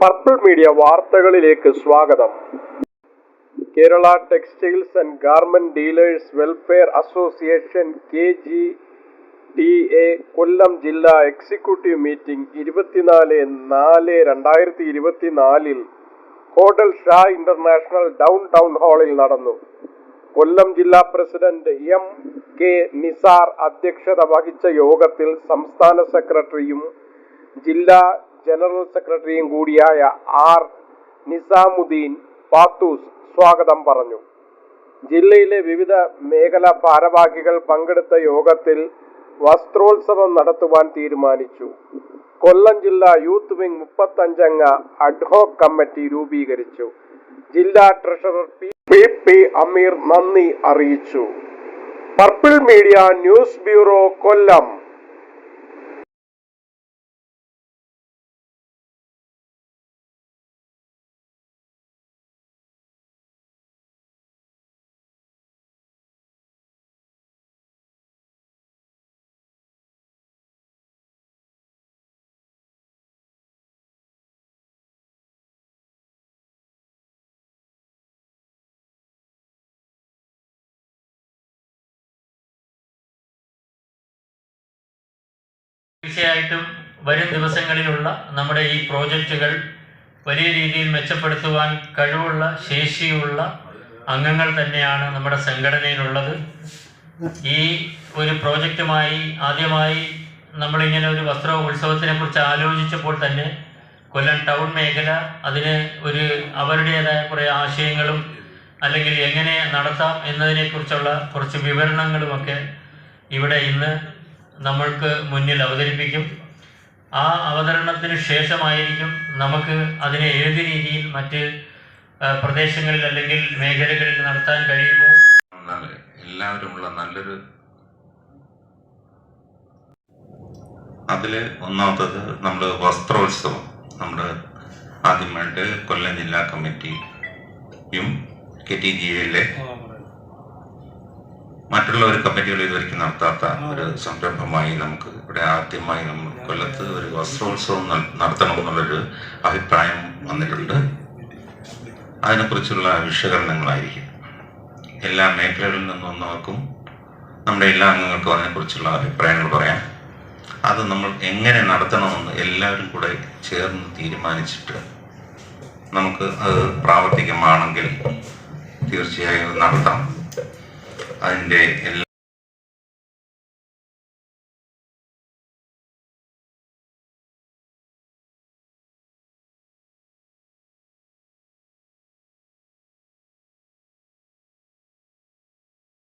Purple media വാർത്തകളിലേക്ക് സ്വാഗതം. Kerala textiles and garment dealers welfare association K G T A Kollam ജില്ലാ executive meeting ഇരുപത്തിനാല് നാല് രണ്ടായിരത്തി ഇരുപത്തിനാലിൽ hotel Shah international downtown ഹാളിൽ നടന്നു. കൊല്ലം ജില്ലാ പ്രസിഡന്റ് എം കെ നിസാർ അധ്യക്ഷത വഹിച്ച യോഗത്തിൽ സംസ്ഥാന സെക്രട്ടറിയും ജില്ലാ ജനറൽ സെക്രട്ടറിയും കൂടിയായ ആർ. നിസാമുദ്ദീൻ പാത്തൂസ് സ്വാഗതം പറഞ്ഞു. ജില്ലയിലെ വിവിധ മേഖലാ ഭാരവാഹികൾ പങ്കെടുത്ത യോഗത്തിൽ വസ്ത്രോത്സവം നടത്തുവാൻ തീരുമാനിച്ചു. കൊല്ലം ജില്ലാ യൂത്ത് വിംഗ് മുപ്പത്തഞ്ചംഗ അഡ്ഹോക് കമ്മിറ്റി രൂപീകരിച്ചു. ജില്ലാ treasurer P. P. P. Ameer നന്ദി അറിയിച്ചു. Purple media news bureau Kollam. തീർച്ചയായിട്ടും വരും ദിവസങ്ങളിലുള്ള നമ്മുടെ ഈ പ്രോജക്റ്റുകൾ വലിയ രീതിയിൽ മെച്ചപ്പെടുത്തുവാൻ കഴിവുള്ള ശേഷിയുള്ള അംഗങ്ങൾ തന്നെയാണ് നമ്മുടെ സംഘടനയിലുള്ളത്. ഈ ഒരു പ്രോജക്റ്റുമായി ആദ്യമായി നമ്മളിങ്ങനെ ഒരു വസ്ത്ര ഉത്സവത്തിനെ കുറിച്ച് ആലോചിച്ചപ്പോൾ തന്നെ കൊല്ലം ടൗൺ മേഖല അതിന് ഒരു അവരുടേതായ കുറേ ആശയങ്ങളും അല്ലെങ്കിൽ എങ്ങനെ നടത്താം എന്നതിനെക്കുറിച്ചുള്ള കുറച്ച് വിവരണങ്ങളുമൊക്കെ ഇവിടെ ഇന്ന് നമ്മൾക്ക് മുന്നിൽ അവതരിപ്പിക്കും. ആ അവതരണത്തിന് ശേഷമായിരിക്കും നമുക്ക് അതിനെ ഏത് രീതിയിൽ മറ്റ് പ്രദേശങ്ങളിൽ അല്ലെങ്കിൽ മേഖലകളിൽ നടത്താൻ കഴിയുമോ? എല്ലാവരുമുള്ള നല്ലൊരു അതിൽ ഒന്നാമത്തത് നമ്മൾ വസ്ത്രോത്സവം. നമ്മുടെ ആദ്യമായിട്ട് കൊല്ലം ജില്ലാ കമ്മിറ്റിയും കെ ടി ജി എയിലെ മറ്റുള്ള ഒരു കമ്മിറ്റികൾ ഇതുവരെയ്ക്കും നടത്താത്ത ഒരു സംരംഭമായി നമുക്ക് ഇവിടെ ആദ്യമായി നമ്മൾ കൊല്ലത്ത് ഒരു വസ്ത്രോത്സവം നടത്തണം നടത്തണമെന്നുള്ളൊരു അഭിപ്രായം വന്നിട്ടുണ്ട്. അതിനെക്കുറിച്ചുള്ള വിശകലനങ്ങളായിരിക്കും. എല്ലാ മേഖലകളിൽ നിന്നും നോക്കും നമ്മുടെ എല്ലാ അംഗങ്ങൾക്കും അതിനെക്കുറിച്ചുള്ള അഭിപ്രായങ്ങൾ പറയാം. അത് നമ്മൾ എങ്ങനെ നടത്തണമെന്ന് എല്ലാവരും കൂടെ ചേർന്ന് തീരുമാനിച്ചിട്ട് നമുക്ക് അത് പ്രാവർത്തികമാണെങ്കിൽ തീർച്ചയായും നടത്താം. അതിന്റെ എല്ലാ